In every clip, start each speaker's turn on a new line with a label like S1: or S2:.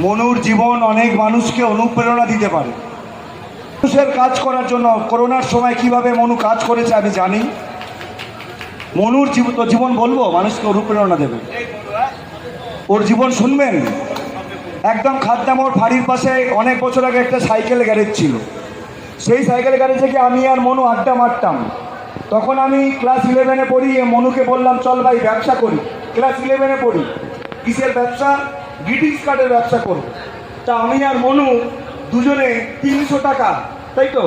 S1: মনুর জীবন অনেক মানুষকে অনুপ্রেরণা দিতে পারে। মানুষের কাজ করার জন্য করোনার সময় কীভাবে মনু কাজ করেছে আমি জানি। মনুর জীবন বলব? মানুষকে অনুপ্রেরণা দেবে। ওর জীবন শুনবেন? একদম খাদ্যামোর ফাঁড়ির পাশে অনেক বছর আগে একটা সাইকেল গ্যারেজ ছিল। সেই সাইকেল গ্যারেজে গিয়ে আমি আর মনু আড্ডা মারতাম। তখন আমি ক্লাস ইলেভেনে পড়ি মনুকে বললাম, চল ভাই, ব্যবসা করি। ক্লাস ইলেভেনে পড়ি। কিসের ব্যবসা? গ্রিটিংস কার্ডের ব্যবসা করব। তা আমি আর মনু দুজনে তিনশো টাকা তাই তো?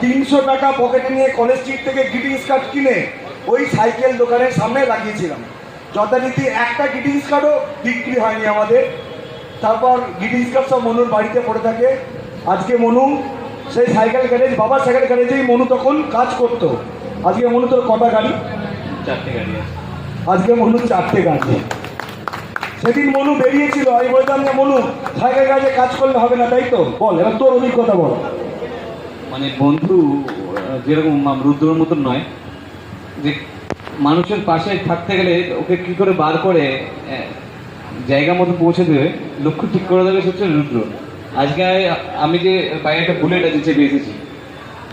S1: তিনশো টাকা পকেটে নিয়ে কলেজ স্ট্রিট থেকে গ্রিটিংস কার্ড কিনে ওই সাইকেল দোকানের সামনে লাগিয়েছিলাম। যথারীতি একটা গ্রিটিংস কার্ডও বিক্রি হয়নি আমাদের। তারপর গ্রিটিংস কার্ড সব মনুর বাড়িতে পড়ে থাকে। আজকে মনু সেই সাইকেল গ্যারেজ বাবার সাইকেল গ্যারেজেই মনু তখন কাজ করতো। আজকে মনু তোর কটা গাড়ি?
S2: চারটে গাড়ি
S1: আজকে মনু চারটে গাড়ি। সেদিন মনু বেরিয়েছিল আমি বলতাম যে মনু সাইকেল গাড়িতে কাজ করলে হবে না, তাই তো? বল, এবার তোর অভিজ্ঞতা বল।
S2: মানে বন্ধু যেরকম রুদ্রর মতন নয়, যে মানুষের পাশে থাকতে গেলে ওকে কি করে বার করে জায়গা মতো পৌঁছে দেবে, লক্ষ্য ঠিক করে দেবে সে হচ্ছে রুদ্র। আজকে আমি যে বাইরে একটা বুলেট আছে চেপে এসেছি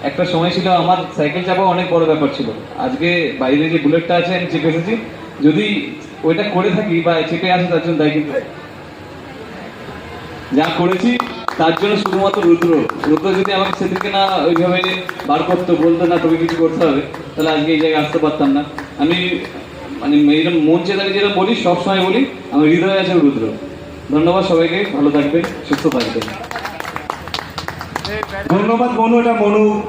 S2: একটা সময় ছিল আমার সাইকেল চাপা অনেক বড় ব্যাপার ছিল। আজকে বাইরে যে বুলেটটা আছে, আমি চেপে এসেছি, যদি ওইটা করে থাকি বা চেপে আসে তার জন্য দায় কিন্তু। যা করেছি, তার জন্য শুধুমাত্র রুদ্র। রুদ্র যদি আমাকে সেদিকে না ওইভাবে বার করতো, বলতো, না, তোকে কিছু করতে হবে, তাহলে আজকে এই জায়গায় আসতে পারতাম না। আমি মানে এরকম মন চেতারে যেটা বলি, সবসময় বলি, আমার হৃদয়ে আছে রুদ্র। ধন্যবাদ সবাইকে, ভালো থাকবেন, সুস্থ থাকবেন।
S1: ধন্যবাদ, মনু, এটা মনু।